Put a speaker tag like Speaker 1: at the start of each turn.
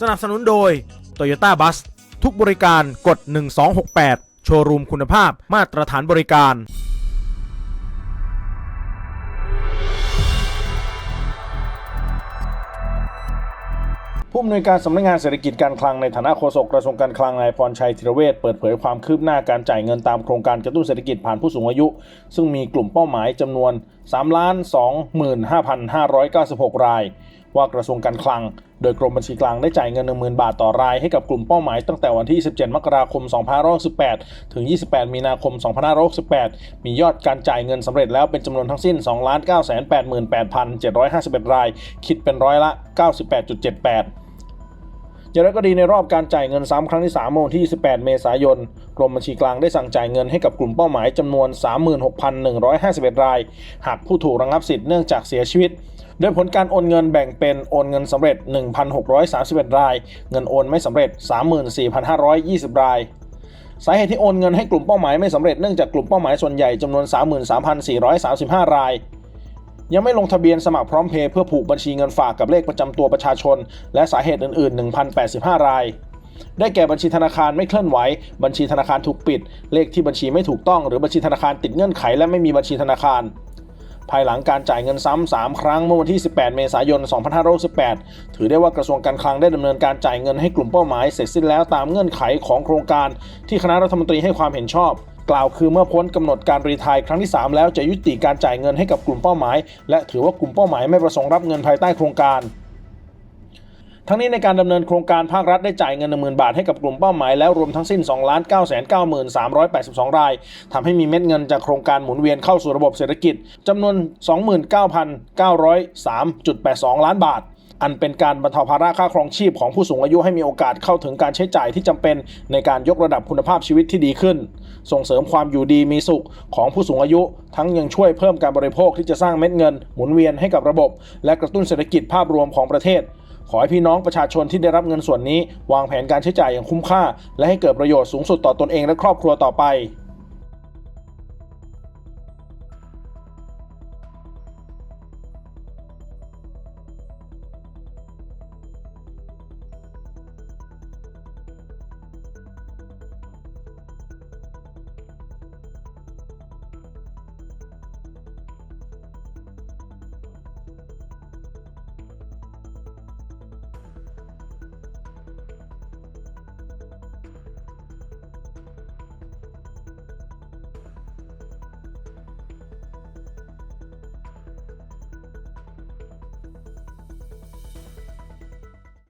Speaker 1: สนับสนุนโดย Toyota Bus ทุกบริการกด 1268 โชว์รูมคุณภาพมาตรฐานบริการ
Speaker 2: ผู้อำนวยการสำนักงานเศรษฐกิจการคลังในฐานะโฆษกกระทรวงการคลังนายพรชัยธีรเวชเปิดเผยความคืบหน้าการจ่ายเงินตามโครงการกระตุ้นเศรษฐกิจผ่านผู้สูงอายุ ซึ่งมีกลุ่มเป้าหมายจำนวน 3 25,596 ราย ว่ากระทรวงการคลัง โดยกรมบัญชีกลางได้จ่ายเงิน 10,000 บาทต่อรายให้กับกลุ่มเป้าหมายตั้งแต่วันที่ 17 มกราคม 2568ถึง 28 มีนาคม 2568 มียอดการจ่ายเงินสำเร็จแล้วเป็นจำนวนทั้งสิ้น 2,988,751 ราย คิดเป็นร้อยละ 98.78อย่างไรก็ดีในรอบการจ่ายเงินซ้ำครั้งที่3เมื่อวันที่28เมษายน กรมบัญชีกลางได้สั่งจ่ายเงินให้กับกลุ่มเป้าหมายจำนวน 36,151 ราย หากผู้ถูกระงับสิทธิ์เนื่องจากเสียชีวิต โดยผลการโอนเงินแบ่งเป็นโอนเงินสำเร็จ 1,631 ราย เงินโอนไม่สำเร็จ 34,520 รายสาเหตุที่โอนเงินให้กลุ่มเป้าหมายไม่สำเร็จเนื่องจากกลุ่มเป้าหมายส่วนใหญ่จำนวน 33,435 ราย ยังไม่ลงทะเบียนสมัครพร้อมเพย์เพื่อผูกบัญชีเงินฝากกับเลขประจำตัวประชาชน และสาเหตุอื่น ๆ 1,085 ราย ได้แก่บัญชีธนาคารไม่เคลื่อนไหว บัญชีธนาคารถูกปิด เลขที่บัญชีไม่ถูกต้อง หรือบัญชีธนาคารติดเงื่อนไขและไม่มีบัญชีธนาคาร ภายหลังการจ่ายเงินซ้ำ3ครั้งเมื่อวันที่ 18 เมษายน 2568 ถือได้ว่ากระทรวงการคลังได้ดำเนินการจ่ายเงินให้กลุ่มเป้าหมายเสร็จสิ้นแล้วตามเงื่อนไขของโครงการที่คณะรัฐมนตรีให้ความเห็นชอบ กล่าวคือเมื่อพ้นกำหนดการรีทายครั้งที่ 3 แล้วจะยุติการจ่ายเงินให้กับกลุ่มเป้าหมาย และถือว่ากลุ่มเป้าหมายไม่ประสงค์รับเงินภายใต้โครงการ ทั้งนี้ในการดำเนินโครงการภาครัฐได้จ่ายเงิน10,000บาทให้กับกลุ่มเป้าหมายแล้วรวมทั้งสิ้น2,993,382 รายทำให้มีเม็ดเงินจากโครงการหมุนเวียนเข้าสู่ระบบเศรษฐกิจจำนวน 29,903.82 ล้านบาทอันเป็นการบรรเทาภาระค่าครองชีพของผู้สูงอายุให้มีโอกาสเข้าถึงการใช้จ่ายที่จำเป็นในการยกระดับคุณภาพชีวิตที่ดีขึ้น ส่งเสริมความอยู่ดีมีสุขของผู้สูงอายุ ทั้งยังช่วยเพิ่มการบริโภคที่จะสร้างเม็ดเงิน หมุนเวียนให้กับระบบ และกระตุ้นเศรษฐกิจภาพรวมของประเทศ ขอให้พี่น้องประชาชนที่ได้รับเงินส่วนนี้ วางแผนการใช้จ่ายอย่างคุ้มค่า และให้เกิดประโยชน์สูงสุดต่อตนเองและครอบครัวต่อไป